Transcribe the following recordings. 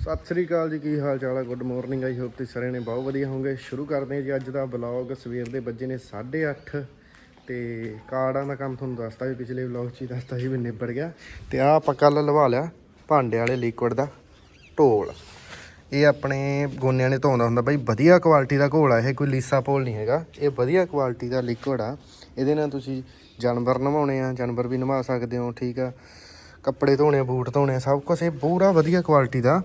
ਸਤਿ ਸ੍ਰੀ ਅਕਾਲ ਜੀ ਕੀ ਹਾਲ ਚਾਲ ਹੈ ਗੁੱਡ ਮਾਰਨਿੰਗ ਆਈ ਹੋਪ ਤੁਸੀਂ ਸਾਰੇ ਨੇ ਬਹੁਤ ਵਧੀਆ ਹੋਵੋਗੇ। ਸ਼ੁਰੂ ਕਰਦੇ ਹਾਂ ਜੀ ਅੱਜ ਦਾ ਵਲੌਗ ਸਵੇਰ ਦੇ ਵੱਜੇ ਨੇ 8:30 ਤੇ ਕਾਰਡਾਂ ਦਾ ਕੰਮ ਤੁਹਾਨੂੰ ਦੱਸਤਾ ਵੀ ਪਿਛਲੇ ਵਲੌਗ 'ਚ ਹੀ ਦੱਸਤਾ ਸੀ ਵੀ ਨਿਬੜ ਗਿਆ। ਤੇ ਆ ਆਪਾਂ ਕੱਲ ਲਵਾ ਲਿਆ ਭਾਂਡੇ ਵਾਲੇ ਲਿਕੁਇਡ ਦਾ ਢੋਲ। ਇਹ ਆਪਣੇ ਗੋਨਿਆਂ ਨੇ ਧੋਂਦਾ ਹੁੰਦਾ ਬਾਈ ਵਧੀਆ ਕੁਆਲਿਟੀ ਦਾ ਘੋਲ ਆ ਇਹ ਕੋਈ ਲੀਸਾ ਪੋਲ ਨਹੀਂ ਹੈਗਾ। ਇਹ ਵਧੀਆ ਕੁਆਲਿਟੀ ਦਾ ਲਿਕੁਇਡ ਆ। ਇਹਦੇ ਨਾਲ ਤੁਸੀਂ ਜਾਨਵਰ ਨਵਾਉਣੇ ਆ ਜਾਨਵਰ ਵੀ ਨਵਾ ਸਕਦੇ ਹੋ ਠੀਕ ਆ। ਕੱਪੜੇ ਧੋਣੇ ਬੂਟ ਧੋਣੇ ਆ, ਸਭ ਕੁਝ ਇਹ ਪੂਰਾ ਵਧੀਆ ਕੁਆਲਿਟੀ ਦਾ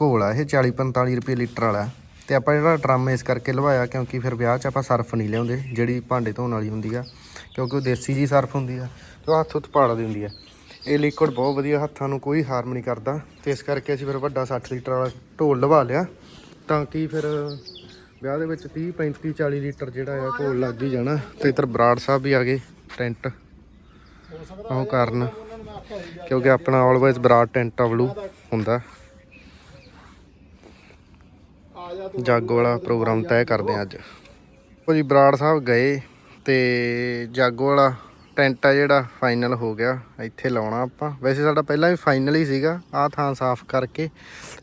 ਘੋਲ ਆ, ਇਹ 40 45 ਰੁਪਏ ਲੀਟਰ ਵਾਲਾ। ਤੇ ਆਪਾਂ ਜਿਹੜਾ ਡਰਮ ਇਸ ਕਰਕੇ ਲਵਾਇਆ, ਕਿਉਂਕਿ ਫਿਰ ਵਿਆਹ 'ਚ ਆਪਾਂ ਸਰਫ ਨਹੀਂ ਲਿਆਉਂਦੇ, ਜਿਹੜੀ ਭਾਂਡੇ ਧੋਣ ਵਾਲੀ ਹੁੰਦੀ ਆ, ਕਿਉਂਕਿ ਉਹ ਦੇਸੀ ਜੀ ਸਰਫ ਹੁੰਦੀ ਆ, ਤੇ ਉਹ ਹੱਥ ਉੱਤ ਪਾੜ ਦਿੰਦੀ ਆ। ਇਹ ਲਿਕੁਇਡ ਬਹੁਤ ਵਧੀਆ ਹੱਥਾਂ ਨੂੰ ਕੋਈ ਹਾਰਮ ਨਹੀਂ ਕਰਦਾ, ਤੇ ਇਸ ਕਰਕੇ ਅਸੀਂ ਫਿਰ ਵੱਡਾ 60 ਲੀਟਰ ਵਾਲਾ ਢੋਲ ਲਵਾ ਲਿਆ, ਤਾਂ ਕਿ ਫਿਰ ਵਿਆਹ ਦੇ ਵਿੱਚ 30 35 40 ਲੀਟਰ ਜਿਹੜਾ ਆ ਘੋਲ ਲੱਗ ਹੀ ਜਾਣਾ। ਤੇ ਇੱਧਰ ਬਰਾੜ ਸਾਹਿਬ ਵੀ ਆ ਗਏ, ਟੈਂਟ। ਉਹ ਕਰਨ, ਕਿਉਂਕਿ ਆਪਣਾ ਆਲਵੇਜ਼ ਬਰਾੜ ਟੈਂਟ ਬਲੂ ਹੁੰਦਾ। ਜਾਗੋ ਵਾਲਾ ਪ੍ਰੋਗਰਾਮ ਤੈਅ ਕਰਦੇ ਆ ਅੱਜ। ਉਹ ਜੀ ਬਰਾੜ ਸਾਹਿਬ ਗਏ ਤੇ ਜਾਗੋ ਵਾਲਾ ਟੈਂਟ ਆ ਜਿਹੜਾ ਫਾਈਨਲ ਹੋ ਗਿਆ, ਇੱਥੇ ਲਾਉਣਾ ਆਪਾਂ। ਵੈਸੇ ਸਾਡਾ ਪਹਿਲਾਂ ਵੀ ਫਾਈਨਲ ਹੀ ਸੀਗਾ, ਆਹ ਥਾਂ ਸਾਫ਼ ਕਰਕੇ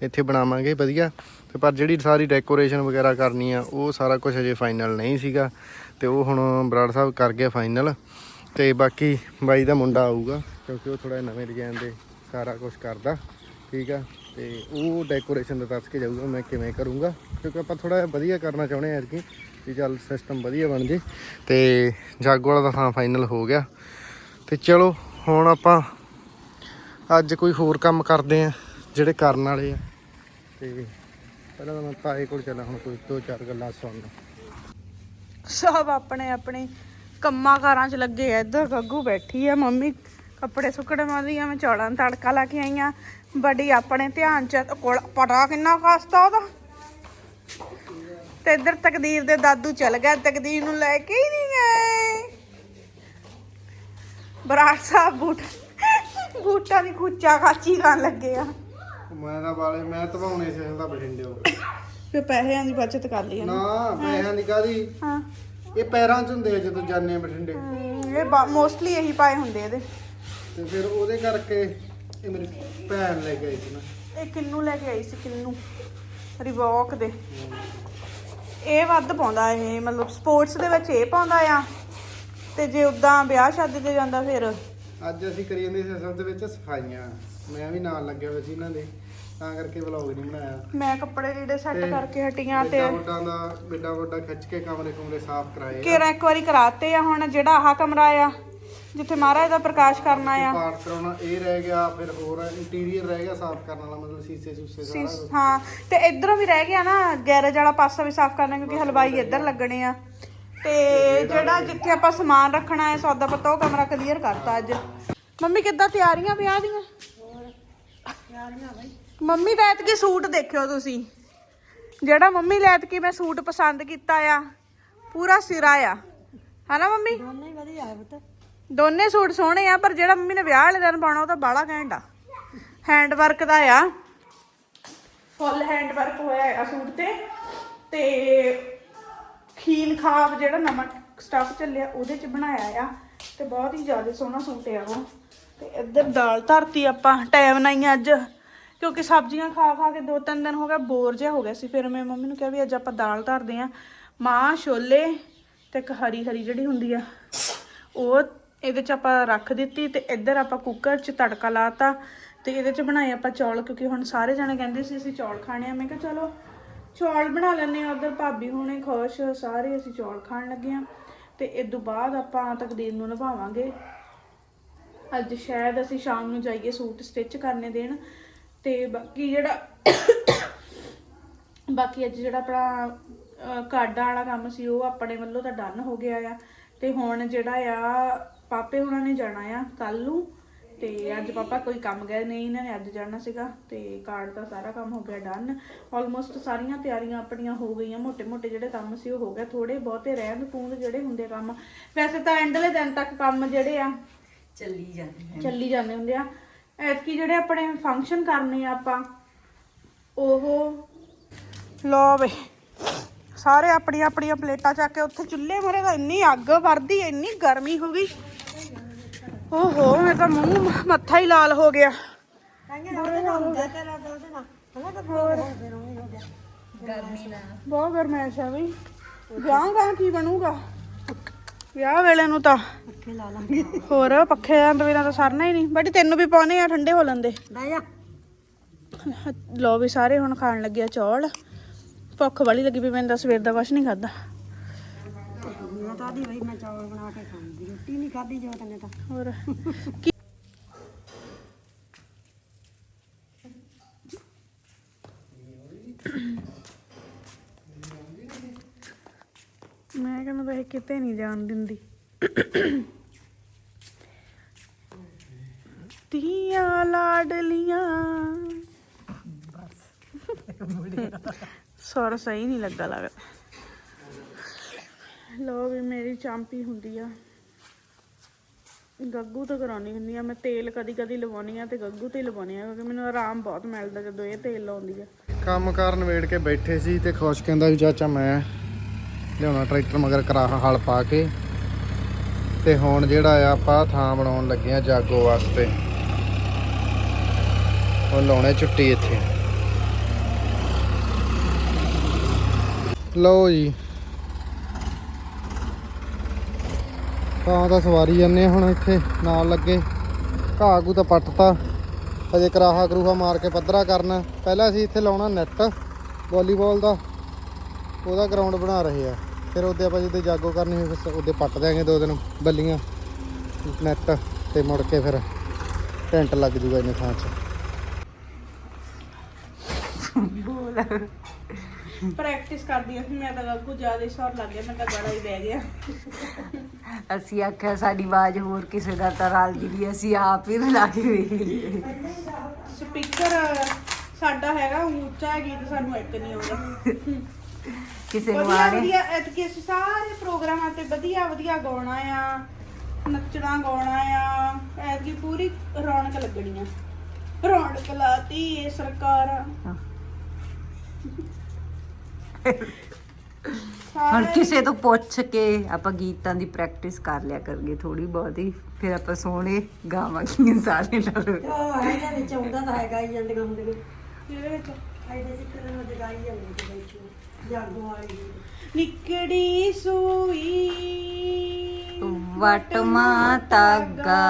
ਇੱਥੇ ਬਣਾਵਾਂਗੇ, ਵਧੀਆ। ਤੇ ਪਰ ਜਿਹੜੀ ਸਾਰੀ ਡੈਕੋਰੇਸ਼ਨ ਵਗੈਰਾ ਕਰਨੀ ਆ, ਉਹ ਸਾਰਾ ਕੁਝ ਅਜੇ ਫਾਈਨਲ ਨਹੀਂ ਸੀਗਾ। ਤੇ ਉਹ ਹੁਣ ਬਰਾੜ ਸਾਹਿਬ ਕਰ ਗਏ ਫਾਈਨਲ। ਤੇ ਬਾਕੀ ਬਾਈ ਦਾ ਮੁੰਡਾ ਆਊਗਾ, ਕਿਉਂਕਿ ਉਹ ਥੋੜਾ ਨਵੇਂ ਡਿਜ਼ਾਈਨ ਦੇ ਸਾਰਾ ਕੁਝ ਕਰਦਾ। ਠੀਕ ਆ, ਤੇ ਉਹ ਡੈਕੋਰੇਸ਼ਨ ਦਾ ਦੱਸ ਕੇ ਜਾਊਗਾ ਮੈਂ ਕਿਵੇਂ ਕਰੂੰਗਾ, ਕਿਉਂਕਿ ਆਪਾਂ ਥੋੜਾ ਵਧੀਆ ਕਰਨਾ ਚਾਹੁੰਦੇ ਹਾਂ ਐਤਕੀ, ਵੀ ਚੱਲ ਸਿਸਟਮ ਵਧੀਆ ਬਣ ਜੇ, ਤੇ ਜਾਗੋ ਵਾਲਾ ਤਾਂ ਥਾਂ ਫਾਈਨਲ ਹੋ ਗਿਆ। ਤੇ ਚਲੋ, ਹੁਣ ਆਪਾਂ ਅੱਜ ਕੋਈ ਹੋਰ ਕੰਮ ਕਰਦੇ ਆ ਜਿਹੜੇ ਕਰਨ ਵਾਲੇ ਆ। ਤੇ ਪਹਿਲਾਂ ਤਾਂ ਮੈਂ ਤਾਏ ਕੋਲ ਚੱਲਾਂ, ਹੁਣ ਕੋਈ ਦੋ ਚਾਰ ਗੱਲਾਂ ਸੁਣਨ। ਸਭ ਆਪਣੇ ਆਪਣੇ ਕੰਮਾਂ ਕਾਰਾਂ 'ਚ ਲੱਗੇ ਆ, ਇੱਧਰ ਗੱਗੂ ਬੈਠੀ ਆ, ਮੰਮੀ ਕੱਪੜੇ ਸੁੱਕੜੇ ਮਾਰਦੀ ਆ ਮੈਂ ਚੌਲਾਂ ਨੂੰ ਤੜਕਾ ਲਾ ਕੇ ਆਈ ਆ। ਬੜੀ ਆਪਣੇ ਧਿਆਨ 'ਚ ਕੋਲ ਪਟਾ ਕਿੰਨਾ ਕਸਤਾ ਉਹਦਾ। ਤੇ ਇੱਧਰ ਤਕਦੀਰ ਦੇ ਦਾਦੂ ਚਲ ਗਿਆ ਤਕਦੀਰ ਨੂੰ ਲੈ ਕੇ ਹੀ ਨਹੀਂ ਗਏ। ਬਰਾੜ ਸਾਹਿਬ ਬੂਟ ਬੂਟਾਂ ਦੀ ਖੁੱਚਾ ਖਾਚੀ ਕਰਨ ਲੱਗੇ ਆ। ਮੈਂ ਤਾਂ ਵਾਲੇ ਮੈਂ ਧਵਾਉਣੇ ਸੀ ਦਾ ਬਠਿੰਡੇ ਫੇ ਪੈਸਿਆਂ ਦੀ ਬਚਤ ਕਰ ਲਈ ਨਾ ਪੈਸਿਆਂ ਦੀ ਕਾਦੀ ਹਾਂ। ਇਹ ਪੈਰਾਂ 'ਚ ਹੁੰਦੇ ਆ ਜਦੋਂ ਜਾਂਦੇ ਆ ਬਠਿੰਡੇ। ਇਹ ਮੋਸਟਲੀ ਇਹੀ ਪਾਏ ਹੁੰਦੇ ਇਹਦੇ। ਤੇ ਫਿਰ ਉਹਦੇ ਕਰਕੇ ਇਹ ਮੇਰੀ ਭੈਣ ਲੈ ਕੇ ਆਈ ਸੀ ਨਾ। ਇਹ ਕਿੰਨੂ ਲੈ ਕੇ ਆਈ ਸੀ ਕਿੰਨੂ। ਰਿਵੋਕ ਦੇ। ਇਹ ਵੱਧ ਪਾਉਂਦਾ ਇਹ ਮਤਲਬ ਸਪੋਰਟਸ ਦੇ ਵਿੱਚ ਇਹ ਪਾਉਂਦਾ ਆ। ਤੇ ਜੇ ਉਦਾਂ ਵਿਆਹ ਸ਼ਾਦੀ ਤੇ ਜਾਂਦਾ ਫਿਰ? ਅੱਜ ਅਸੀਂ ਕਰੀ ਜਾਂਦੇ ਸੀ ਅਸਲ ਦੇ ਵਿੱਚ ਸਫਾਈਆਂ। ਮੈਂ ਵੀ ਨਾਲ ਲੱਗਿਆ ਹੋਇਆ ਸੀ ਇਹਨਾਂ ਦੇ ਤਾਂ ਕਰਕੇ ਵਲੌਗ ਨਹੀਂ ਬਣਾਇਆ। ਮੈਂ ਕੱਪੜੇ ਜਿਹੜੇ ਸੈੱਟ ਕਰਕੇ ਹਟੀਆਂ ਤੇ ਵੱਡਾ ਦਾ ਬੇਡਾ ਵੱਡਾ ਖਿੱਚ ਕੇ ਕਮਰੇ ਕੁਮਰੇ ਸਾਫ਼ ਕਰਾਏ। ਕੇਰਾ ਇੱਕ ਵਾਰੀ ਕਰਾਤੇ ਆ ਹੁਣ ਜਿਹੜਾ ਆਹ ਕਮਰਾ ਆ। ਜਿੱਥੇ ਮਹਾਰਾਜ ਦਾ ਪ੍ਰਕਾਸ਼ ਕਰਨਾ ਆ। ਪਾਰਟ ਕਰਾਉਣਾ ਇਹ ਰਹਿ ਗਿਆ ਫਿਰ ਹੋਰ ਇੰਟੀਰੀਅਰ ਰਹਿ ਗਿਆ ਸਾਫ਼ ਕਰਨ ਵਾਲਾ ਮਤਲਬ ਸੀਸੇ ਸੂਸੇ ਸਾਰਾ ਸੀ-। ਹਾਂ ਤੇ ਇਧਰੋਂ ਵੀ ਰਹਿ ਗਿਆ ਨਾ ਗੈਰੇਜ ਵਾਲਾ ਪਾਸਾ ਵੀ ਸਾਫ਼ ਕਰਨਾ ਕਿਉਂਕਿ ਹਲਵਾਈ ਇੱਧਰ ਲੱਗਣੇ ਆ। ਤੇ ਜਿਹੜਾ ਜਿੱਥੇ ਆਪਾਂ ਸਮਾਨ ਰੱਖਣਾ ਹੈ ਸੌਦਾ ਪੱਤਾ ਉਹ ਕਮਰਾ ਕਲੀਅਰ ਕਰਤਾ ਅੱਜ। ਮੰਮੀ ਕਿੱਦਾਂ ਤਿਆਰੀਆਂ ਵਿਆਹ ਦੀਆਂ? ਮੰਮੀ ਦਾ ਐਤਕੀ ਸੂਟ ਦੇਖਿਓ ਤੁਸੀਂ। ਜਿਹੜਾ ਮੰਮੀ ਲੈ ਐਤਕੀ ਮੈਂ ਸੂਟ ਪਸੰਦ ਕੀਤਾ ਆ ਪੂਰਾ ਸਿਰਾ ਆ। ਹਨਾ ਮੰਮੀ? ਦੋਨੇ ਵਧੀਆ ਆ ਪੁੱਤ। ਦੋਨੇ ਸੂਟ ਸੋਹਣੇ ਆ, ਪਰ ਜਿਹੜਾ ਮੰਮੀ ਨੇ ਵਿਆਹ ਵਾਲੇ ਦਿਨ ਪਾਉਣਾ, ਉਹ ਤਾਂ ਬਾਲਾ ਘੈਂਟ ਆ। ਹੈਂਡ ਵਰਕ ਦਾ ਆ। ਫੁੱਲ ਹੈਂਡ ਵਰਕ ਹੋਇਆ ਆ ਸੂਟ ਤੇ। ਤੇ ਖੀਲ ਖਾਬ ਜਿਹੜਾ ਨਵਾਂ ਸਟਫ ਚੱਲਿਆ, ਉਹਦੇ ਚ ਬਣਾਇਆ ਆ। ਤੇ ਬਹੁਤ ਹੀ ਜ਼ਿਆਦਾ ਸੋਹਣਾ ਸੂਟ ਆ ਉਹ। ਤੇ ਇੱਧਰ ਦਾਲ ਧਰਤੀ ਆਪਾਂ ਟਾਈਮ ਨਹੀਂ ਆ ਅੱਜ। ਕਿਉਂਕਿ ਸਬਜ਼ੀਆਂ ਖਾ ਖਾ ਕੇ ਦੋ ਤਿੰਨ ਦਿਨ ਹੋ ਗਿਆ ਬੋਰ ਜਿਹਾ ਹੋ ਗਿਆ ਸੀ। ਫਿਰ ਮੈਂ ਮੰਮੀ ਨੂੰ ਕਿਹਾ ਵੀ ਅੱਜ ਆਪਾਂ ਦਾਲ ਧਰਦੇ ਆ। ਮਾਂ, ਛੋਲੇ ਤੇ ਇੱਕ ਹਰੀ ਹਰੀ ਜਿਹੜੀ ਹੁੰਦੀ ਆ, ਉਹ ਇਹਦੇ ਚ ਆਪਾਂ ਰੱਖ ਦਿੱਤੀ ਤੇ ਇੱਧਰ ਆਪਾਂ ਕੁੱਕਰ ਚ ਤੜਕਾ ਲਾਤਾ ਤੇ ਇਹਦੇ ਚ ਬਣਾਏ ਆਪਾਂ ਚੌਲ ਕਿਉਂਕਿ ਹੁਣ ਸਾਰੇ ਜਣੇ ਕਹਿੰਦੇ ਸੀ ਅਸੀਂ ਚੌਲ ਖਾਣੇ ਆ। ਮੈਂ ਕਿਹਾ ਚਲੋ ਚੌਲ ਬਣਾ ਲੈਣੇ ਆ ਉਧਰ ਭਾਬੀ ਹੁਣੇ ਖੁਸ਼ ਸਾਰੇ ਅਸੀਂ ਚੌਲ ਖਾਣ ਲੱਗੇ ਆ। ਤੇ ਇਸ ਤੋਂ ਬਾਅਦ ਆਪਾਂ ਤਕਦੀਰ ਨੂੰ ਨਿਭਾਵਾਂਗੇ। ਅੱਜ ਸ਼ਾਇਦ ਅਸੀਂ ਸ਼ਾਮ ਨੂੰ ਜਾਈਏ ਸੂਟ ਸਟਿਚ ਕਰਨੇ ਦੇਣ। ਤੇ ਬਾਕੀ ਜਿਹੜਾ ਬਾਕੀ ਅੱਜ ਜਿਹੜਾ ਆਪਣਾ ਅਹ, ਵਾਲਾ ਕੰਮ ਸੀ ਉਹ ਆਪਣੇ ਵੱਲੋਂ ਤਾਂ ਡਨ ਹੋ ਗਿਆ ਆ। ਤੇ ਹੁਣ ਜਿਹੜਾ ਆ ਪਾਪੇ ਉਹਨਾਂ ਨੇ ਜਾਣਾ ਆ ਕੱਲ ਨੂੰ ਤੇ ਅੱਜ ਪਾਪਾ ਕੋਈ ਕੰਮ ਗਏ ਨਹੀਂ ਇਹਨਾਂ ਨੇ ਅੱਜ ਜਾਣਾ ਸੀਗਾ ਤੇ ਕਾਰਡ ਦਾ ਸਾਰਾ ਕੰਮ ਹੋ ਗਿਆ ਡਨ ਆਲਮੋਸਟ ਸਾਰੀਆਂ ਤਿਆਰੀਆਂ ਆਪਣੀਆਂ ਹੋ ਗਈਆਂ ਮੋਟੇ ਮੋਟੇ ਜਿਹੜੇ ਕੰਮ ਸੀ ਉਹ ਹੋ ਗਏ ਥੋੜੇ ਬਹੁਤੇ ਰਹਿੰਦ ਪੂੰਦ ਜਿਹੜੇ ਹੁੰਦੇ ਕੰਮ। ਵੈਸੇ ਤਾਂ ਐਂਡਲੇ ਦਿਨ ਤੱਕ ਕੰਮ ਜਿਹੜੇ ਆ ਚੱਲੀ ਜਾਂਦੇ ਚੱਲੀ ਜਾਂਦੇ ਹੁੰਦੇ ਆ। ਐਤਕੀ ਜਿਹੜੇ ਆਪਣੇ ਫੰਕਸ਼ਨ ਕਰਨੇ ਆ ਆਪਾਂ ਉਹ ਲੋ ਵੇ। ਸਾਰੇ ਆਪਣੀਆਂ ਆਪਣੀਆਂ ਪਲੇਟਾਂ ਚੱਕ ਕੇ ਉੱਥੇ ਚੁੱਲ੍ਹੇ ਮਰੇ ਤਾਂ ਇੰਨੀ ਅੱਗ ਵਰਦੀ ਇੰਨੀ ਗਰਮੀ ਹੋ ਗਈ। ਓਹੋ ਮੇਰੇ ਤਾਂ ਮੂੰਹ ਮੱਥਾ ਹੀ ਲਾਲ ਹੋ ਗਿਆ। ਬਹੁਤ ਗਰਮੈਸ਼ ਆ ਬਈ। ਵਿਆਹ ਗਾ ਕੀ ਬਣੂਗਾ? ਵਿਆਹ ਵੇਲੇ ਨੂੰ ਤਾਂ। ਪੱਕੇ ਲਾ ਲਾਂਗੇ। ਹੋਰ ਪੱਖੇ ਤੋਂ ਬਿਨਾਂ ਤਾਂ ਸਰਨਾ ਹੀ ਨਹੀਂ। ਬੜੀ ਤੈਨੂੰ ਵੀ ਪਾਉਣੇ ਆ ਠੰਡੇ ਹੋ ਲੰਦੇ। ਦਾਇਆ ਲੋ ਵੀ ਸਾਰੇ ਹੁਣ ਖਾਣ ਲੱਗਿਆ ਚੌਲ। ਭੁੱਖ ਵਾਲੀ ਲੱਗੀ ਵੀ ਮੈਨੂੰ ਤਾਂ ਸਵੇਰ ਦਾ ਕੁਛ ਨਹੀਂ ਖਾਦਾ ਮੈਂ ਤਾਂ ਦੀ ਬਈ ਮੈਂ ਚੌਲ ਬਣਾ ਕੇ ਖਾਂਦੀ ਰੋਟੀ ਨਹੀਂ ਖਾਦੀ ਜੋ ਤਨੇ ਤਾਂ। ਹੋਰ? ਕੀ? ਮੈਂ ਕਹਿੰਦਾ ਵੈਸੇ ਕਿਤੇ ਨਹੀਂ ਜਾਣ ਦਿੰਦੀ। ਤੀਆਂ ਲਾਡਲੀਆਂ। ਸੁਰ ਸਹੀ ਨਹੀਂ ਲੱਗਾ ਲੱਗਦਾ। ਲੋ ਵੀ ਮੇਰੀ ਚਾਂਪੀ ਹੁੰਦੀ ਆ। ਗੱਗੂ ਤੋਂ ਕਰਾਉਣੀ ਹੁੰਦੀ ਆ। ਮੈਂ ਤੇਲ ਕਦੀ ਕਦੀ ਲਵਾਉਣੀ ਆ ਤੇ ਗੱਗੂ ਤੇ ਲਵਾਉਣੀ ਆ ਕਿਉਂਕਿ ਮੈਨੂੰ ਆਰਾਮ ਬਹੁਤ ਮਿਲਦਾ ਜਦੋਂ ਇਹ ਤੇਲ ਲਾਉਂਦੀ ਆ। ਕੰਮ ਕਾਰ ਨਵੇੜ ਕੇ ਬੈਠੇ ਸੀ ਤੇ ਖੁਸ਼ ਕਹਿੰਦਾ ਵੀ ਚਾਚਾ ਮੈਂ ਲਿਆਉਣਾ ਟਰੈਕਟਰ ਮਗਰ ਕਰਾਹਾ ਹਲ ਪਾ ਕੇ। ਤੇ ਹੁਣ ਜਿਹੜਾ ਆ ਆਪਾਂ ਥਾਂ ਬਣਾਉਣ ਲੱਗੇ ਆ ਜਾਗੋ ਵਾਸਤੇ। ਉਹ ਲਾਉਣੇ ਛੁੱਟੀ ਇੱਥੇ। ਲਓ ਜੀ। ਤਾਂ ਤਾਂ ਸਵਾਰੀ ਜਾਂਦੇ ਆ ਹੁਣ ਇੱਥੇ, ਨਾਲ ਲੱਗੇ। ਘਾਹ ਘੂ ਤਾਂ ਪੱਟਤਾ। ਅਜੇ ਕਰਾਹਾ ਕਰੂਹਾ ਮਾਰ ਕੇ ਪੱਧਰਾ ਕਰਨਾ। ਪਹਿਲਾਂ ਅਸੀਂ ਇੱਥੇ ਲਾਉਣਾ ਨੈਟ ਵਾਲੀਬਾਲ ਦਾ। ਉਹਦਾ ਗਰਾਊਂਡ ਬਣਾ ਰਹੇ ਆ। ਫਿਰ ਉਹਦੇ ਆਪਾਂ ਜਦੋਂ ਜਾਗੋ ਕਰਨੀ ਹੋਈ, ਫਿਰ ਉਹਦੇ ਪੱਟ ਦਿਆਂਗੇ ਦੋ ਦਿਨ ਬੱਲੀਆਂ। ਨੈਟ ਤੇ ਮੁੜ ਕੇ ਫਿਰ ਟੈਂਟ ਲੱਗ ਜੂਗਾ ਇਹਨੇ ਥਾਂ 'ਚ। ਪ੍ਰੈਕਟਿਸ ਕਰਦੀ ਆ ਮੈਂ ਤਾਂ ਗੱਗੂ ਜ਼ਿਆਦਾ ਸੁਰ ਲੱਗ ਗਿਆ ਮੈਂ ਤਾਂ ਗੜਾ ਹੀ ਬਹਿ ਗਿਆ। ਅਸੀਂ ਆਖਿਆ ਸਾਡੀ ਆਵਾਜ਼ ਹੋਰ ਕਿਸੇ ਦਾ ਤਾਂ ਰਲ ਜਦੀ ਅਸੀਂ ਆਪ ਹੀ ਲਾ ਕੇ ਵੇਖ ਲਈਏ। ਸਪੀਕਰ ਸਾਡਾ ਹੈਗਾ ਉੱਚਾ ਹੈ ਗੀਤ ਸਾਨੂੰ ਇੱਕ ਨਹੀਂ ਆਉਂਦਾ। ਕਿਸੇ ਨੂੰ ਵਧੀਆ ਆਣੇ ਵਧੀਆ ਐਤਕੀ ਅਸੀਂ ਸਾਰੇ ਪ੍ਰੋਗਰਾਮਾਂ ਤੇ ਵਧੀਆ ਵਧੀਆ ਗਾਉਣਾ ਆ ਨੱਚਣਾ ਗਾਉਣਾ ਆ ਐਤਕੀ ਪੂਰੀ ਰੌਣਕ ਲੱਗਣੀ ਆ। ਰੌਣਕ ਲਾਤੀ ਸਰਕਾਰ। ਹੁਣ ਕਿਸੇ ਤੋਂ ਪੁੱਛ ਕੇ ਆਪਾਂ ਗੀਤਾਂ ਦੀ ਪ੍ਰੈਕਟਿਸ ਕਰ ਲਿਆ ਕਰਾਂਗੇ ਥੋੜੀ ਬਹੁਤੀ ਫਿਰ ਆਪਾਂ ਸੋਹਣੇ ਗਾਵਾਂਗੇ ਸਾਰੇ ਨਾਲ। ਉਹ ਹੈਗਾ ਵਿੱਚ ਆਉਂਦਾ ਤਾਂ ਹੈਗਾ ਹੀ ਜਾਂਦੇ ਗਾਉਂਦੇ ਨੇ। ਵਿੱਚ ਇਹਦੇ ਜ਼ਿਕਰ ਨੂੰ ਜਗਾਈ ਜਾਂਦੇ ਤੇ ਵਿੱਚ ਜਾਗੋ ਵਾਲੀ ਨਿਕੜੀ ਸੂਈ ਵਟਮਾ ਤਾਗਾ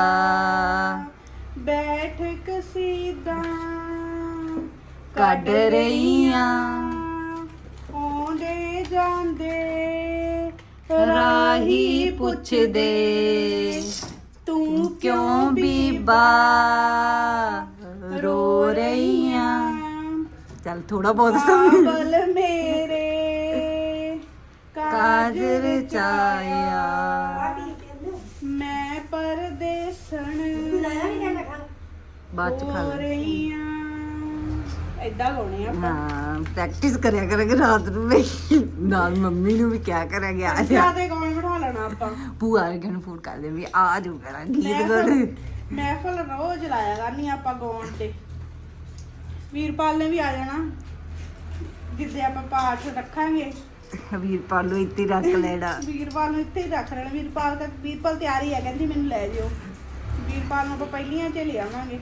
ਬੈਠ ਕਸੀਦਾ ਕੱਢ ਰਹੀਆਂ। ਜਾਂਦੇ ਰਾਹੀ ਪੁੱਛਦੇ ਤੂੰ ਕਿਉਂ ਬੀਬਾ ਰੋ ਰਹੀਆਂ। ਚੱਲ ਥੋੜਾ ਬਹੁਤ ਕਾਬਲ ਮੇਰੇ ਕਾਜਰ ਚਾਇਆ। ਮੈਂ ਪਰਦੇਸਣ। ਬਾਅਦ ਚ ਖਾ ਹੋ ਲੈ ਰਹੀਆਂ। ਏਦਾਂ ਗਾਉਣੇ ਆ ਆਪਾਂ। ਹਾਂ। ਪ੍ਰੈਕਟਿਸ ਕਰਿਆ ਕਰਾਂਗੇ ਰਾਤ ਨੂੰ ਵੀ। ਨਾਲ ਮੰਮੀ ਨੂੰ ਵੀ ਕਿਆ ਕਰਾਂਗੇ ਆ ਜਾ। ਜਿਆਦੇ ਗਾਉਣ ਬਿਠਾ ਲੈਣਾ ਆਪਾਂ? ਭੂਆ ਨੂੰ ਫੋਨ ਕਰ ਦੇ ਵੀ ਆ ਜੂ ਕਰਾਂ ਗੀਤ ਮਹਿਫਲ ਰੋਜ਼ ਲਾਇਆ ਕਰਨੀ ਆਪਾਂ ਗਾਉਣ ਤੇ। ਵੀਰਪਾਲ ਨੇ ਵੀ ਆ ਜਾਣਾ। ਜਿੱਦੇ ਆਪਾਂ ਪਾਠ ਰੱਖਾਂਗੇ। ਵੀਰਪਾਲ ਨੂੰ ਇੱਥੇ ਹੀ ਰੱਖ ਲੈਣਾ। ਵੀਰਪਾਲ ਨੂੰ ਇੱਥੇ ਹੀ ਰੱਖ ਲੈਣਾ। ਵੀਰਪਾਲ ਤਾਂ ਵੀਰਪਾਲ ਤਿਆਰੀ ਆ ਕਹਿੰਦੀ ਮੈਨੂੰ ਲੈ ਜਿਓ। ਵੀਰਪਾਲ ਨੂੰ ਆਪਾਂ ਪਹਿਲੀਆਂ ਚ ਲਿਆਵਾਂਗੇ।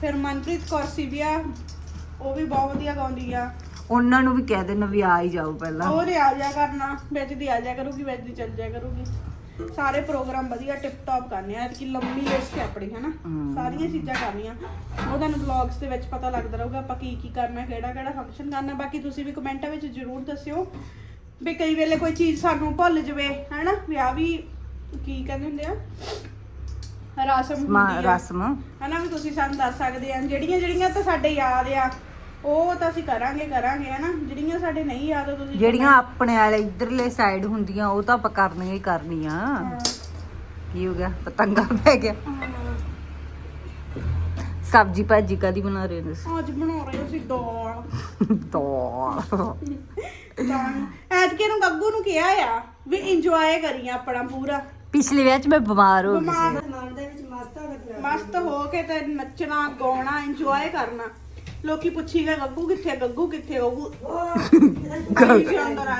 ਫਿਰ ਮਨਪ੍ਰੀਤ ਕੌਰ ਸੀਬੀਆ ਉਹ ਵੀ ਬਹੁਤ ਵਧੀਆ ਗਾਉਂਦੀ ਆ। ਉਹਨਾਂ ਨੂੰ ਵੀ ਕਹਿ ਦੇਣਾ ਵੀ ਆ ਹੀ ਜਾਓ ਪਹਿਲਾਂ। ਉਹ ਰਿਆ ਜਾ ਕਰਨਾ ਵਿੱਚ ਦੀ ਆ ਜਾ ਕਰੂਗੀ ਵਿੱਚ ਦੀ ਚੱਲ ਜਾ ਕਰੂਗੀ। ਸਾਰੇ ਪ੍ਰੋਗਰਾਮ ਵਧੀਆ ਟਿਪ ਟੌਪ ਕਰਨੇ ਆ ਕਿ ਲੰਮੀ ਲਿਸਟ ਹੈ ਆਪਣੀ ਹਨਾ। ਸਾਰੀਆਂ ਚੀਜ਼ਾਂ ਕਰਨੀਆਂ। ਉਹ ਤੁਹਾਨੂੰ ਵਲੌਗਸ ਦੇ ਵਿੱਚ ਪਤਾ ਲੱਗਦਾ ਰਹੂਗਾ ਆਪਾਂ ਕੀ ਕੀ ਕਰਨਾ ਕਿਹੜਾ ਕਿਹੜਾ ਫੰਕਸ਼ਨ ਕਰਨਾ। ਬਾਕੀ ਤੁਸੀਂ ਵੀ ਕਮੈਂਟਾਂ ਵਿੱਚ ਜਰੂਰ ਦੱਸਿਓ ਵੀ ਕਈ ਵੇਲੇ ਕੋਈ ਚੀਜ਼ ਸਾਨੂੰ ਭੁੱਲ ਜਵੇ ਹਨਾ? ਵਿਆਹ ਵੀ ਕੀ ਕਹਿੰਦੇ ਹੁੰਦੇ ਆ? ਰਸਮ ਹੁੰਦੀ ਆ। ਰਸਮ। ਹਨਾ ਵੀ ਤੁਸੀਂ ਸਾਨੂੰ ਦੱਸ ਸਕਦੇ ਆ। ਜਿਹੜੀਆਂ ਜਿਹੜੀਆਂ ਤਾਂ ਸਾਡੇ ਯਾਦ ਆ ਉਹ ਤਾਂ ਅਸੀਂ ਕਰਾਂਗੇ ਕਰਾਂਗੇ ਹਨਾ? ਜਿਹੜੀਆਂ ਸਾਡੇ ਨਹੀਂ ਯਾਦ ਉਹ ਤੁਸੀਂ ਜਿਹੜੀਆਂ ਆਪਣੇ ਵਾਲੇ ਇਧਰਲੇ ਸਾਈਡ ਹੁੰਦੀਆਂ ਉਹ ਤਾਂ ਆਪਾਂ ਕਰਨੀਆਂ ਹੀ ਕਰਨੀਆਂ। ਕੀ ਹੋ ਗਿਆ? ਪਤੰਗਾ ਪੈ ਗਿਆ। ਸਬਜੀ ਭਾਜੀ ਕਾਦੀ ਬਣਾ ਰਹੇ ਨੇ ਅੱਜ ਬਣਾ ਰਹੇ ਸੀ ਦਾਲ। ਤੋਂ ਤਾਂ ਐਤਕੇ ਨੂੰ ਗੱਗੂ ਨੂੰ ਕਿਹਾ ਆ ਵੀ ਇੰਜੋਏ ਕਰੀ ਆਪਣਾ ਪੂਰਾ। ਪਿਛਲੇ ਵਿਆਹ ਚ ਮੈਂ ਬਿਮਾਰ ਹੋ ਗਈ ਸੀ। ਦੇ ਵਿੱਚ ਮਸਤ ਹੋ ਕੇ ਤੇ ਨੱਚਣਾ ਗਾਉਣਾ ਇੰਜੋਏ ਕਰਨਾ। ਲੋਕੀ ਪੁੱਛੀ ਗਏ ਗੱਗੂ ਕਿੱਥੇ ਗੱਗੂ ਕਿੱਥੇ ਗੱਗੂ ਗੱਗੂ ਅੰਦਰ ਆ?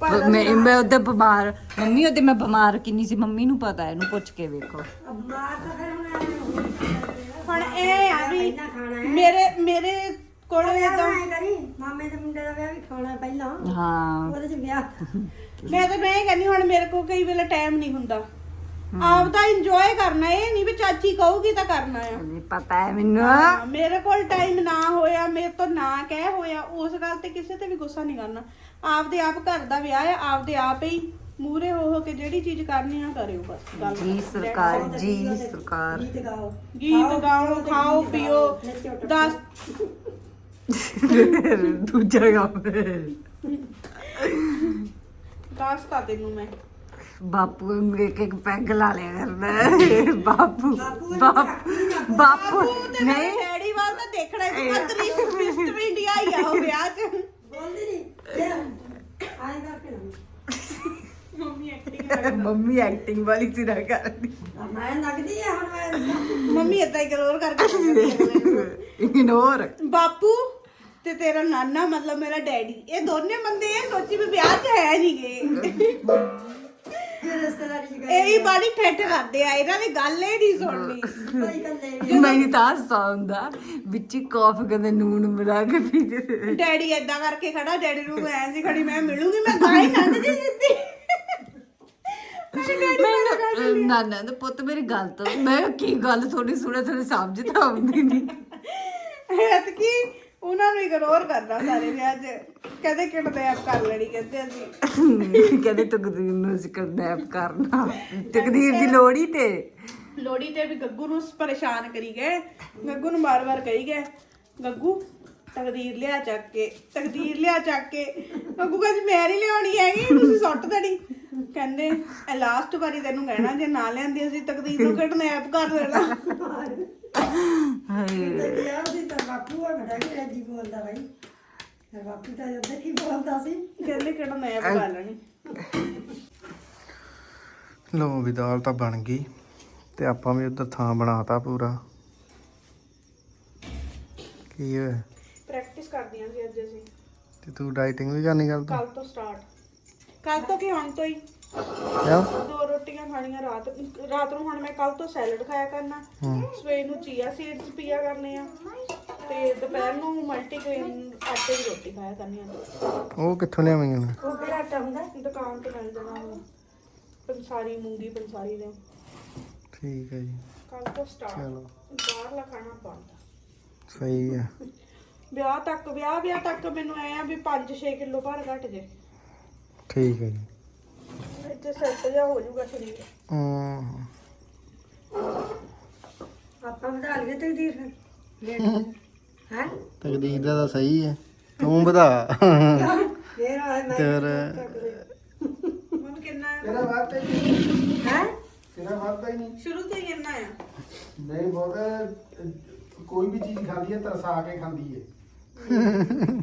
ਪਰ ਮੈਂ ਮੈਂ ਉਹਦੇ ਬਿਮਾਰ ਮੰਮੀ ਉਹਦੇ ਮੈਂ ਬਿਮਾਰ ਕਿੰਨੀ ਸੀ ਮੰਮੀ ਨੂੰ ਪਤਾ ਹੈ, ਇਹਨੂੰ ਪੁੱਛ ਕੇ ਵੇਖੋ। ਹੁਣ ਇਹ ਆ ਵੀ ਵੀ ਪਹਿਲਾਂ ਖਾਣਾ ਹੈ। ਮੇਰੇ ਮੇਰੇ ਕੋਲ ਵਿਆਹ ਇਦਾਂ ਐਂ ਕਰੀ ਮਾਮੇ ਦੇ ਮੁੰਡੇ ਦਾ ਵਿਆਹ ਵੀ ਖਾਣਾ ਪਹਿਲਾਂ। ਹਾਂ। ਉਹਦੇ ਚ ਵਿਆਹ ਮੈਂ ਤਾਂ ਮੈਂ ਇਹ ਕਹਿੰਦੀ ਹੁਣ ਮੇਰੇ ਕੋਲ ਕਈ ਵੇਲੇ ਟਾਈਮ ਨਹੀਂ ਹੁੰਦਾ। ਆਪ ਦਾ ਇੰਜੋਏ ਕਰਨਾ ਇਹ ਨਹੀਂ ਵੀ ਚਾਚੀ ਕਹੂਗੀ ਤਾਂ ਕਰਨਾ ਆ। ਨਹੀਂ ਪਤਾ ਹੈ ਮੈਨੂੰ। ਹਾਂ, ਮੇਰੇ ਕੋਲ ਟਾਈਮ ਨਾ ਹੋਇਆ ਮੇਰੇ ਤੋਂ ਨਾ ਕਹਿ ਹੋਇਆ ਉਸ ਗੱਲ ਤੇ ਕਿਸੇ ਤੇ ਵੀ ਗੁੱਸਾ ਨਹੀਂ ਕਰਨਾ। ਆਪਦੇ ਆਪ ਘਰ ਦਾ ਵਿਆਹ ਹੈ ਆਪਦੇ ਆਪ ਹੀ ਮੂਰੇ ਹੋ ਹੋ ਕੇ ਜਿਹੜੀ ਚੀਜ਼ ਕਰਨੀ ਆ ਕਰਿਓ ਬਸ ਗੱਲ ਜੀ ਸਰਕਾਰ ਜੀ ਸਰਕਾਰ। ਗੀਤ ਗਾਓ। ਗੀਤ ਗਾਓ ਖਾਓ ਪੀਓ। ਦਸ। ਦੂਜਾ ਕੰਮ। ਦਸ ਤਾਂ ਤੈਨੂੰ ਮੈਂ। ਬਾਪੂ ਨੂੰ ਇੱਕ ਇੱਕ ਪੈਗ ਲਾ ਲਿਆ ਕਰਦਾ। ਬਾਪੂ ਬਾਪੂ ਬਾਪੂ ਨਹੀਂ। ਡੈਡੀ ਵੱਲ ਤਾਂ ਦੇਖਣਾ ਹੀ ਪਤਰੀ ਮਿਸਟਰ ਇੰਡੀਆ ਹੀ ਆ ਉਹ ਵਿਆਹ 'ਚ। ਬੋਲਦੀ ਨਹੀਂ ਆਏ ਕਰਕੇ ਨਾ ਮੰਮੀ ਐਕਟਿੰਗ ਮੰਮੀ ਐਕਟਿੰਗ ਵਾਲੀ ਸਿਰਾ ਕਰਦੀ। ਮੈਂ ਲੱਗਦੀ ਆ ਹੁਣ ਮੈਂ ਮੰਮੀ ਏਦਾਂ ਹੀ ਗਲੋਰ ਕਰਕੇ ਇਗਨੋਰ ਬਾਪੂ ਤੇ ਤੇਰਾ ਨਾਨਾ ਮਤਲਬ ਮੇਰਾ ਡੈਡੀ ਇਹ ਦੋਨੇ ਬੰਦੇ ਇਹ ਸੋਚੀ ਵੀ ਵਿਆਹ 'ਚ ਹੈ ਨਹੀਂ ਗਏ ਇਹ ਰਿਸ਼ਤੇਦਾਰੀ ਚ ਗਏ ਇਹ ਹੀ ਬਾੜੀ ਠੱਠ ਕਰਦੇ ਆ ਇਹਨਾਂ ਦੀ ਗੱਲ ਹੀ ਨਹੀਂ ਸੁਣਨੀ। ਕੋਈ ਕੱਲੇ ਮੈਨੂੰ ਤਾਂ ਸੌਂਦਾ ਵਿੱਚ ਕਾਫੀ ਕਹਿੰਦੇ ਨੂਨ ਮਿਲਾ ਕੇ ਪੀਦੇ ਡੈਡੀ ਏਦਾਂ ਕਰਕੇ ਖੜਾ ਡੈਡੀ ਨੂੰ ਐਂ ਸੀ ਖੜੀ ਮੈਂ ਮਿਲੂੰਗੀ ਮੈਂ ਗਾਈ ਨੰਦ ਜੀ ਜਿੱਤੀ। ਮੈਨੂੰ ਨਾਨਾ ਦੇ ਪੁੱਤ ਮੇਰੀ ਗੱਲ ਤੋਂ ਮੈਂ ਕਿਹਾ, ਕੀ ਗੱਲ? ਥੋੜੀ ਸੁਣੇ ਥੋੜੀ ਸਮਝ ਤਾਂ ਆਉਂਦੀ ਨਹੀਂ ਐਤ ਕੀ ਉਹਨਾਂ ਨੂੰ ਇਗਨੋਰ ਕਰਨਾ ਸਾਰੇ ਵਿਆਹ 'ਚ ਕਹਿੰਦੇ ਕਿਡਨੈਪ ਕਰ ਲੈਣੀ ਕਹਿੰਦੇ ਅਸੀਂ। ਕਹਿੰਦੇ ਤਕਦੀਰ ਨੂੰ ਅਸੀਂ ਕਿਡਨੈਪ ਕਰਨਾ। ਤਕਦੀਰ ਦੀ ਲੋੜੀ ਤੇ। ਲੋੜੀ ਤੇ ਵੀ ਗੱਗੂ ਨੂੰ ਪਰੇਸ਼ਾਨ ਕਰੀ ਗਏ। ਗੱਗੂ ਨੂੰ ਬਾਰ-ਬਾਰ ਕਹੀ ਗਏ ਗੱਗੂ ਤਕਦੀਰ ਲਿਆ ਚੱਕ ਕੇ ਤਕਦੀਰ ਲਿਆ ਚੱਕ ਕੇ। ਗੱਗੂ ਕਹਿੰਦੀ ਮੈਂ ਨਹੀਂ ਲਿਆਉਣੀ ਹੈਗੀ ਤੁਸੀਂ ਸੁੱਟ ਦੇਣੀ। ਕਹਿੰਦੇ ਲਾਸਟ ਵਾਰੀ ਤੈਨੂੰ ਕਹਿਣਾ ਜੇ ਨਾ ਲਿਆਂਦੀ ਅਸੀਂ ਤਕਦੀਰ ਨੂੰ ਕਿਡਨੈਪ ਕਰ ਲੈਣਾ ਹਾਏ। ਬਾਪੂ ਆ ਬੜਾ ਕਿ ਜੀ ਬੋਲਦਾ ਬਾਈ? ਤੇ ਬਾਪੂ ਤਾਂ ਜਦੋਂ ਕੀ ਬੋਲਦਾ ਸੀ। ਕਹਿੰਦੇ ਕਿਡਨੈਪ ਕਰ ਲੈਣੀ ਲੋ ਵੀ ਦਾਲ ਤਾਂ ਬਣ ਗਈ ਤੇ ਆਪਾਂ ਵੀ ਉਧਰ ਥਾਂ ਬਣਾਤਾ ਪੂਰਾ। ਕੀ ਹੋਇਆ ਪ੍ਰੈਕਟਿਸ ਕਰਦੀਆਂ ਸੀ ਅੱਜ ਅਸੀਂ। ਤੇ ਤੂੰ ਡਾਈਟਿੰਗ ਵੀ ਕਰਨੀ ਗੱਲ ਕੱਲ ਤੋਂ ਸਟਾਰਟ ਕੱਲ ਤੋਂ ਕੀ ਹੁਣ ਤੋਂ ਹੀ? ਕਿਆ ਦੋ ਰੋਟੀਆਂ ਖਾਣੀਆਂ ਰਾਤ ਰਾਤ ਨੂੰ ਹੁਣ ਮੈਂ ਕੱਲ ਤੋਂ ਸੈਲਡ ਖਾਇਆ ਕਰਨਾ। ਸਵੇਰ ਨੂੰ ਚੀਆ ਸੀਡਸ ਪੀਆ ਕਰਨੇ ਆ। ਤੇ ਦੁਪਹਿਰ ਨੂੰ ਮਲਟੀਗ੍ਰੇਨ ਆਟੇ ਦੀ ਰੋਟੀ ਖਾਇਆ ਕਰਨੀ ਆ। ਉਹ ਕਿੱਥੋਂ ਲਿਆਵਾਂਗੇ ਹੁਣ? ਉਹ ਕਿਹੜਾ ਆਟਾ ਹੁੰਦਾ? ਦੁਕਾਨ ਤੇ ਮਿਲ ਜਾਣਾ ਉਹ। ਪੰਸਾਰੀ ਮੂੰਗੀ ਪੰਸਾਰੀ ਦੇ। ਠੀਕ ਹੈ ਜੀ। ਕੱਲ ਤੋਂ ਸਟਾਰਟ ਚਲੋ। ਬਾਹਰਲਾ ਖਾਣਾ ਬੰਦ। ਸਹੀ ਹੈ। ਵਿਆਹ ਤੱਕ ਵਿਆਹ ਵਿਆਹ ਤੱਕ ਮੈਨੂੰ ਐ ਆ ਵੀ 5-6 ਕਿਲੋ ਭਾਰ ਘਟ ਜੇ। ਠੀਕ ਹੈ ਜੀ। ਇੱਥੇ ਸੈੱਟ ਜਾ ਹੋ ਜਾਊਗਾ ਸਰੀਰ। ਹਮ, ਆਪਾਂ ਵਧਾ ਲਈਏ ਤਕਦੀਰ ਫਿਰ। ਹੈ ਤਕਦੀਰ ਦਾ ਤਾਂ ਸਹੀ ਹੈ ਤੂੰ ਵਧਾ ਫੇਰ ਆਏ ਮੈਂ ਤੇਰ ਹੁਣ ਕਿੰਨਾ ਆ? ਤੇਰਾ ਵਾਦਾ ਹੀ ਹੈ ਤੇਰਾ ਵਾਦਾ ਹੀ ਨਹੀਂ ਸ਼ੁਰੂ ਤੋਂ ਹੀ ਕਿੰਨਾ ਆ ਨਹੀਂ ਬਹੁਤ ਕੋਈ ਵੀ ਚੀਜ਼ ਖਾਂਦੀ ਹੈ ਤਰਸਾ ਕੇ ਖਾਂਦੀ ਹੈ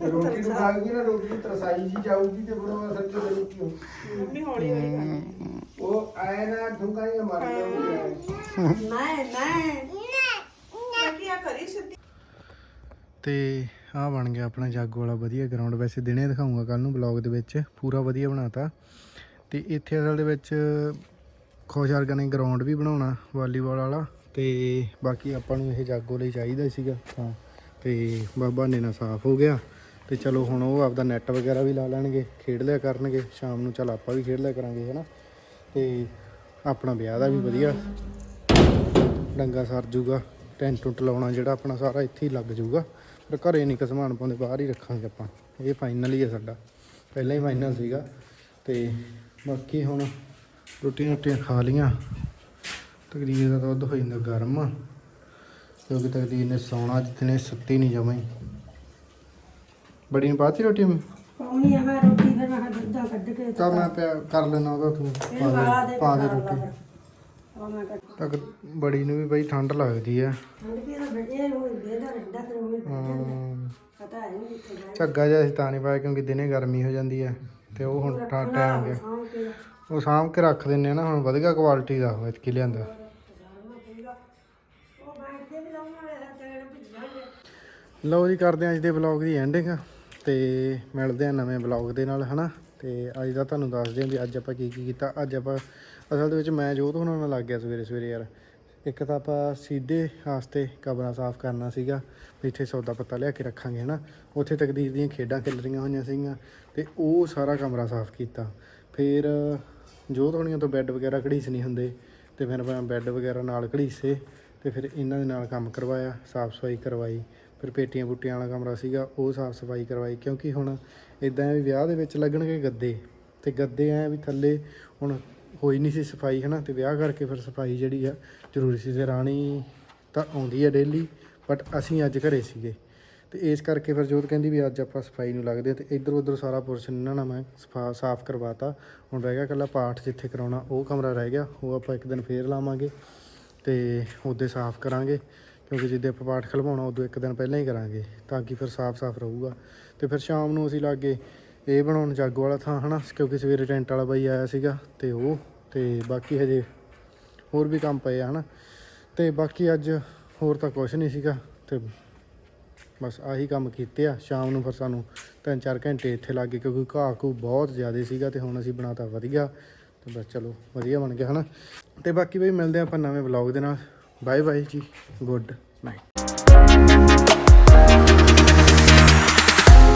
ਰੋਟੀ ਨੂੰ ਖਾਏਗੀ ਨਾ ਰੋਟੀ ਨੂੰ ਤਰਸਾਈ ਜੀ ਜਾਊਗੀ ਤੇ ਫਿਰ ਉਹ ਅਸਰ ਚ ਬਣੀ ਕਿਉਂ ਮੰਮੀ ਹੌਲੀ ਹੌਲੀ ਖਾਣੀ ਉਹ ਆਏ ਨਾ ਢੁੰਗਾ ਹੀ ਮਰ ਜਾਊਗੀ ਮੈਂ ਮੈਂ ਮੈਂ ਕੀ ਆ ਕਰੀ ਸਿੱਧੀ ਤੇ ਆਹ ਬਣ ਗਿਆ ਆਪਣਾ ਜਾਗੋ ਵਾਲਾ ਵਧੀਆ ਗਰਾਊਂਡ ਵੈਸੇ ਦਿਨੇ ਦਿਖਾਉਂਗਾ ਕੱਲ ਨੂੰ ਬਲੌਗ ਦੇ ਵਿੱਚ। ਪੂਰਾ ਵਧੀਆ ਬਣਾਤਾ। ਤੇ ਇੱਥੇ ਅਸਲ ਦੇ ਵਿੱਚ ਖੁਸ਼ਹਾਲ ਨੇ ਗਰਾਊਂਡ ਵੀ ਬਣਾਉਣਾ ਵਾਲੀਬਾਲ ਵਾਲਾ। ਤੇ ਬਾਕੀ ਆਪਾਂ ਨੂੰ ਇਹ ਜਾਗੋ ਲਈ ਚਾਹੀਦਾ ਸੀਗਾ। ਤਾਂ ਤੇ ਬਾਬਾ ਨੇ ਨਾ ਸਾਫ਼ ਹੋ ਗਿਆ। ਤੇ ਚਲੋ ਹੁਣ ਉਹ ਆਪਦਾ ਨੈਟ ਵਗੈਰਾ ਵੀ ਲਾ ਲੈਣਗੇ, ਖੇਡ ਲਿਆ ਕਰਨਗੇ। ਸ਼ਾਮ ਨੂੰ ਚੱਲ ਆਪਾਂ ਵੀ ਖੇਡ ਲਿਆ ਕਰਾਂਗੇ, ਹਨਾ। ਤੇ ਆਪਣਾ ਵਿਆਹ ਦਾ ਵੀ ਵਧੀਆ। ਡੰਗਾ ਸਰ ਜੂਗਾ। ਟੈਂਟ ਟੁੱਟ ਲਾਉਣਾ ਜਿਹੜਾ ਆਪਣਾ ਸਾਰਾ ਇੱਥੇ ਹੀ ਲੱਗ ਜੂਗਾ। ਪਰ ਘਰੇ ਨਹੀਂ ਕਸਮਾਨ ਪਾਉਂਦੇ ਬਾਹਰ ਹੀ ਰੱਖਾਂਗੇ ਆਪਾਂ। ਇਹ ਫਾਈਨਲ ਹੀ ਹੈ ਸਾਡਾ। ਪਹਿਲਾਂ ਹੀ ਫਾਈਨਲ ਸੀਗਾ। ਤੇ ਬਾਕੀ ਹੁਣ ਰੋਟੀਆਂ ਰੋਟੀਆਂ ਖਾ ਲੀਆਂ ਤਕਦੀਰ ਦਾ ਦੁੱਧ ਹੋ ਜਾਂਦਾ ਗਰਮ। ਕਿਉਂਕਿ ਤਕਦੀਰ ਨੇ ਸੌਣਾ ਜਿੱਤਨੇ ਸੁੱਤੀ ਨਹੀਂ ਜਮਾਈ ਬੜੀ ਨੇ ਪਾਤੀ ਰੋਟੀ ਮੈਂ ਪਾਉਣੀ ਆ ਮੈਂ ਰੋਟੀ ਫਿਰ ਮੈਂ ਦੁੱਧਾਂ ਕੱਢ ਕੇ ਤਾਂ ਮੈਂ ਪਿਆ ਕਰ ਲੈਣਾ ਉਹਦਾ ਤੂੰ। ਪਾ ਦੇ ਰੋਟੀ। ਤੱਕ ਬੜੀ ਨੂੰ ਵੀ ਬਈ ਠੰਡ ਲੱਗਦੀ ਆ। ਹੈ। ਝੱਗਾ ਜਿਹਾ ਅਸੀਂ ਤਾਂ ਨਹੀਂ ਪਾਇਆ ਕਿਉਂਕਿ ਦਿਨੇ ਗਰਮੀ ਹੋ ਜਾਂਦੀ ਹੈ ਤੇ ਉਹ ਹੁਣ ਟਾਈਮ ਗਿਆ। ਉਹ ਸਾਂਭ ਕੇ ਰੱਖ ਦਿੰਨੇ ਆ ਨਾ, ਹੁਣ ਵਧੀਆ ਕੁਆਲਿਟੀ ਦਾ ਉਹ ਇਤਕੀ ਲਿਆਂਦਾ। ਲਓ ਜੀ, ਕਰਦੇ ਹਾਂ ਅੱਜ ਦੇ ਵਲੌਗ ਦੀ ਐਂਡਿੰਗ ਤੇ ਮਿਲਦੇ ਹਾਂ ਨਵੇਂ ਵਲੌਗ ਦੇ ਨਾਲ, ਹਨਾ? ਤੇ ਅੱਜ ਦਾ ਤੁਹਾਨੂੰ ਦੱਸਦੇ ਹਾਂ ਵੀ ਅੱਜ ਆਪਾਂ ਕੀ ਕੀ ਕੀਤਾ। ਅੱਜ ਆਪਾਂ ਅਸਲ ਦੇ ਵਿੱਚ ਮੈਂ ਜੋਤ ਹੋਣਾ ਨਾਲ ਲੱਗ ਗਿਆ ਸਵੇਰੇ ਸਵੇਰੇ ਯਾਰ। ਇੱਕ ਤਾਂ ਆਪਾਂ ਸਿੱਧੇ ਵਾਸਤੇ ਕਮਰਾ ਸਾਫ਼ ਕਰਨਾ ਸੀਗਾ, ਵੀ ਇੱਥੇ ਸੌਦਾ ਪੱਤਾ ਲਿਆ ਕੇ ਰੱਖਾਂਗੇ, ਹਨਾ। ਉੱਥੇ ਤਕਦੀਰ ਦੀਆਂ ਖੇਡਾਂ ਖੇਡ ਰਹੀਆਂ ਹੋਈਆਂ ਸੀਗੀਆਂ, ਤੇ ਉਹ ਸਾਰਾ ਕਮਰਾ ਸਾਫ਼ ਕੀਤਾ। ਫਿਰ ਜੋ ਥੋੜੀਆਂ ਤੋਂ ਬੈੱਡ ਵਗੈਰਾ ਘੜੀਸ ਨਹੀਂ ਹੁੰਦੇ, ਤੇ ਫਿਰ ਮੈਂ ਬੈੱਡ ਵਗੈਰਾ ਨਾਲ ਘੜੀਸੇ, ਤੇ ਫਿਰ ਇਹਨਾਂ ਦੇ ਨਾਲ ਕੰਮ ਕਰਵਾਇਆ, ਸਾਫ਼ ਸਫ਼ਾਈ ਕਰਵਾਈ। ਫਿਰ ਪੇਟੀਆਂ ਬੁੱਟੀਆਂ ਵਾਲਾ ਕਮਰਾ ਸੀਗਾ, ਉਹ ਸਾਫ਼ ਸਫ਼ਾਈ ਕਰਵਾਈ। ਕਿਉਂਕਿ ਹੁਣ ਇਦਾਂ ਵੀ ਵਿਆਹ ਦੇ ਵਿੱਚ ਲੱਗਣਗੇ ਗੱਦੇ, ਤੇ ਗੱਦੇ ਐ ਵੀ ਥੱਲੇ ਹੁਣ ਹੋਈ ਨਹੀਂ ਸੀ ਸਫ਼ਾਈ, ਹਨਾ? ਤੇ ਵਿਆਹ ਕਰਕੇ ਫਿਰ ਸਫ਼ਾਈ ਜਿਹੜੀ ਆ ਜ਼ਰੂਰੀ ਸੀ, ਤੇ ਰਾਣੀ ਤਾਂ ਆਉਂਦੀ ਆ ਡੇਲੀ ਬਟ ਅਸੀਂ ਅੱਜ ਘਰੇ ਸੀਗੇ। ਤੇ ਇਸ ਕਰਕੇ ਫਿਰ ਜੋਤ ਕਹਿੰਦੀ ਵੀ ਅੱਜ ਆਪਾਂ ਸਫ਼ਾਈ ਨੂੰ ਲੱਗਦੇ ਹਾਂ ਤੇ ਇੱਧਰ ਉੱਧਰ ਸਾਰਾ ਪੋਰਸ਼ਨ ਇਹਨਾਂ ਨਾਲ ਮੈਂ ਸਫਾ, ਸਾਫ਼ ਕਰਵਾਤਾ। ਹੁਣ ਰਹਿ ਗਿਆ ਇਕੱਲਾ ਪਾਠ ਜਿੱਥੇ ਕਰਾਉਣਾ, ਉਹ ਕਮਰਾ ਰਹਿ ਗਿਆ, ਉਹ ਆਪਾਂ ਇੱਕ ਦਿਨ ਫੇਰ ਲਾਵਾਂਗੇ ਤੇ ਉਹਦੇ ਸਾਫ਼ ਕਰਾਂਗੇ, ਕਿਉਂਕਿ ਜਿੱਦੇ ਆਪਾਂ ਪਾਠ ਖਲਵਾਉਣਾ, ਉਦੋਂ ਇੱਕ ਦਿਨ ਪਹਿਲਾਂ ਹੀ ਕਰਾਂਗੇ, ਤਾਂ ਕਿ ਫਿਰ ਸਾਫ਼-ਸਾਫ਼ ਰਹੂਗਾ। ਤੇ ਫਿਰ ਸ਼ਾਮ ਨੂੰ ਅਸੀਂ ਲਾਗੇ ਇਹ ਬਣਾਉਣ ਜਾਗੋ ਵਾਲਾ ਥਾਂ, ਹਨਾ? ਕਿਉਂਕਿ ਸਵੇਰੇ ਟੈਂਟ ਵਾਲਾ ਬਾਈ ਆਇਆ ਸੀਗਾ ਤੇ ਉਹ, ਤੇ ਬਾਕੀ ਹਜੇ ਹੋਰ ਵੀ ਕੰਮ ਪਏ ਆ, ਹਨਾ? ਤੇ ਬਾਕੀ ਅੱਜ ਹੋਰ ਤਾਂ ਕੁਝ ਨਹੀਂ ਸੀਗਾ ਤੇ ਬਸ ਆਹੀ ਕੰਮ ਕੀਤੇ ਆ। ਸ਼ਾਮ ਨੂੰ ਫਿਰ ਸਾਨੂੰ ਤਿੰਨ ਚਾਰ ਘੰਟੇ ਇੱਥੇ ਲੱਗ ਗਏ, ਕਿਉਂਕਿ ਘਾਹ ਘੂ ਬਹੁਤ ਜ਼ਿਆਦਾ ਸੀਗਾ ਤੇ ਹੁਣ ਅਸੀਂ ਬਣਾਤਾ ਵਧੀਆ, ਤੇ ਬਸ ਚਲੋ ਵਧੀਆ ਬਣ ਗਿਆ, ਹਨਾ? ਤੇ ਬਾਕੀ ਬਈ ਮਿਲਦੇ ਆ ਆਪਾਂ ਨਵੇਂ ਵਲੌਗ ਦੇ ਨਾਲ। Bye bye ji, good night.